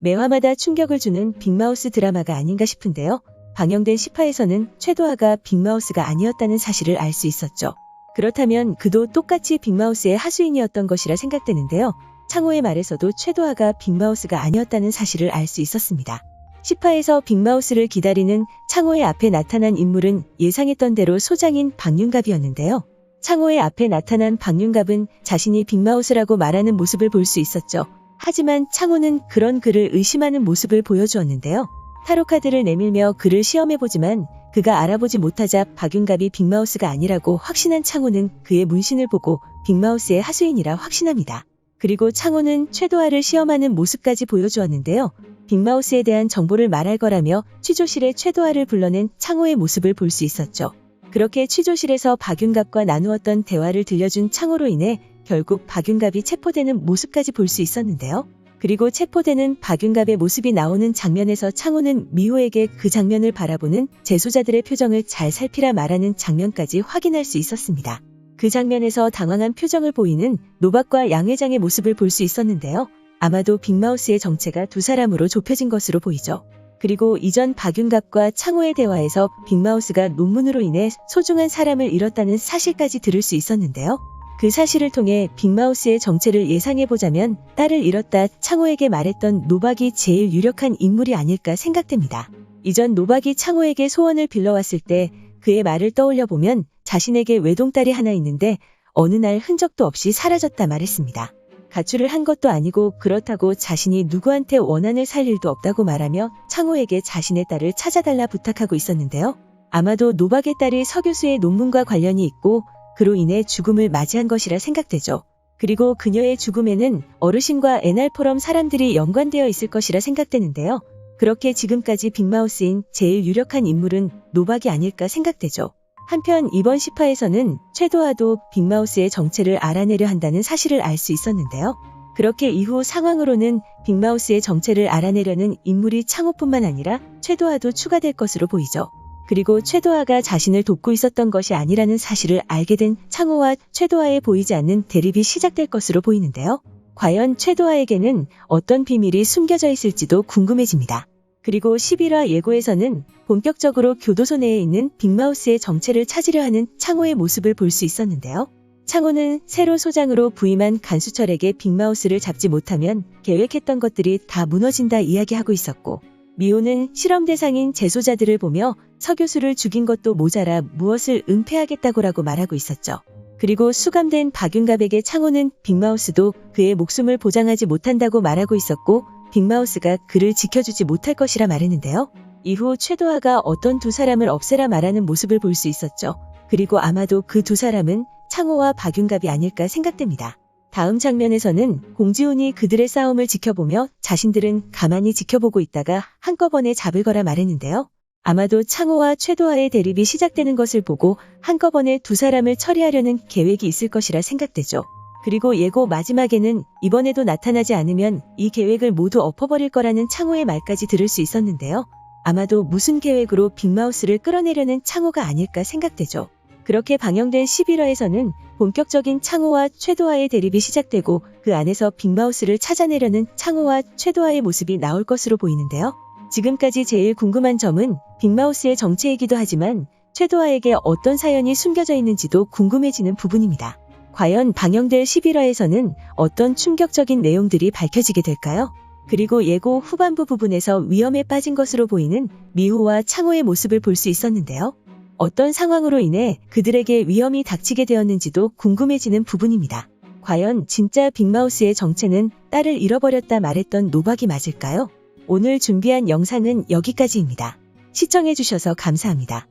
매화마다 충격을 주는 빅마우스 드라마가 아닌가 싶은데요. 방영된 10화에서는 최도하가 빅마우스가 아니었다는 사실을 알 수 있었죠. 그렇다면 그도 똑같이 빅마우스의 하수인이었던 것이라 생각되는데요. 창호의 말에서도 최도하가 빅마우스가 아니었다는 사실을 알 수 있었습니다. 10화에서 빅마우스를 기다리는 창호의 앞에 나타난 인물은 예상했던 대로 소장인 박윤갑이었는데요. 창호의 앞에 나타난 박윤갑은 자신이 빅마우스라고 말하는 모습을 볼 수 있었죠. 하지만 창호는 그런 그를 의심하는 모습을 보여주었는데요. 타로카드를 내밀며 그를 시험해보지만 그가 알아보지 못하자 박윤갑이 빅마우스가 아니라고 확신한 창호는 그의 문신을 보고 빅마우스의 하수인이라 확신합니다. 그리고 창호는 최도하를 시험하는 모습까지 보여주었는데요. 빅마우스에 대한 정보를 말할 거라며 취조실에 최도하를 불러낸 창호의 모습을 볼 수 있었죠. 그렇게 취조실에서 박윤갑과 나누었던 대화를 들려준 창호로 인해 결국 박윤갑이 체포되는 모습까지 볼 수 있었는데요. 그리고 체포되는 박윤갑의 모습이 나오는 장면에서 창호는 미호에게 그 장면을 바라보는 재소자들의 표정을 잘 살피라 말하는 장면까지 확인할 수 있었습니다. 그 장면에서 당황한 표정을 보이는 노박과 양 회장의 모습을 볼 수 있었는데요. 아마도 빅마우스의 정체가 두 사람으로 좁혀진 것으로 보이죠. 그리고 이전 박윤갑과 창호의 대화에서 빅마우스가 논문으로 인해 소중한 사람을 잃었다는 사실까지 들을 수 있었는데요. 그 사실을 통해 빅마우스의 정체를 예상해보자면 딸을 잃었다 창호에게 말했던 노박이 제일 유력한 인물이 아닐까 생각됩니다. 이전 노박이 창호에게 소원을 빌러왔을 때 그의 말을 떠올려보면 자신에게 외동딸이 하나 있는데 어느 날 흔적도 없이 사라졌다 말했습니다. 가출을 한 것도 아니고 그렇다고 자신이 누구한테 원한을 살 일도 없다고 말하며 창호에게 자신의 딸을 찾아달라 부탁하고 있었는데요. 아마도 노박의 딸이 서 교수의 논문과 관련이 있고 그로 인해 죽음을 맞이한 것이라 생각되죠. 그리고 그녀의 죽음에는 어르신과 애날포럼 사람들이 연관되어 있을 것이라 생각되는데요. 그렇게 지금까지 빅마우스인 제일 유력한 인물은 노박이 아닐까 생각되죠. 한편 이번 10화에서는 최도하도 빅마우스의 정체를 알아내려 한다는 사실을 알 수 있었는데요. 그렇게 이후 상황으로는 빅마우스의 정체를 알아내려는 인물이 창호뿐만 아니라 최도하도 추가될 것으로 보이죠. 그리고 최도하가 자신을 돕고 있었던 것이 아니라는 사실을 알게 된 창호와 최도하에 보이지 않는 대립이 시작될 것으로 보이는데요. 과연 최도하에게는 어떤 비밀이 숨겨져 있을지도 궁금해집니다. 그리고 11화 예고에서는 본격적으로 교도소 내에 있는 빅마우스의 정체를 찾으려 하는 창호의 모습을 볼 수 있었는데요. 창호는 새로 소장으로 부임한 간수철에게 빅마우스를 잡지 못하면 계획했던 것들이 다 무너진다 이야기하고 있었고, 미호는 실험 대상인 재소자들을 보며 서교수를 죽인 것도 모자라 무엇을 은폐하겠다고라고 말하고 있었죠. 그리고 수감된 박윤갑에게 창호는 빅마우스도 그의 목숨을 보장하지 못한다고 말하고 있었고 빅마우스가 그를 지켜주지 못할 것이라 말했는데요. 이후 최도하가 어떤 두 사람을 없애라 말하는 모습을 볼 수 있었죠. 그리고 아마도 그 두 사람은 창호와 박윤갑이 아닐까 생각됩니다. 다음 장면에서는 공지훈이 그들의 싸움을 지켜보며 자신들은 가만히 지켜보고 있다가 한꺼번에 잡을 거라 말했는데요. 아마도 창호와 최도하의 대립이 시작되는 것을 보고 한꺼번에 두 사람을 처리하려는 계획이 있을 것이라 생각되죠. 그리고 예고 마지막에는 이번에도 나타나지 않으면 이 계획을 모두 엎어버릴 거라는 창호의 말까지 들을 수 있었는데요. 아마도 무슨 계획으로 빅마우스를 끌어내려는 창호가 아닐까 생각되죠. 그렇게 방영된 11화에서는 본격적인 창호와 최도하의 대립이 시작되고 그 안에서 빅마우스를 찾아내려는 창호와 최도하의 모습이 나올 것으로 보이는데요. 지금까지 제일 궁금한 점은 빅마우스의 정체이기도 하지만 최도하에게 어떤 사연이 숨겨져 있는지도 궁금해지는 부분입니다. 과연 방영될 11화에서는 어떤 충격적인 내용들이 밝혀지게 될까요? 그리고 예고 후반부 부분에서 위험에 빠진 것으로 보이는 미호와 창호의 모습을 볼 수 있었는데요. 어떤 상황으로 인해 그들에게 위험이 닥치게 되었는지도 궁금해지는 부분입니다. 과연 진짜 빅마우스의 정체는 딸을 잃어버렸다 말했던 노박이 맞을까요? 오늘 준비한 영상은 여기까지입니다. 시청해주셔서 감사합니다.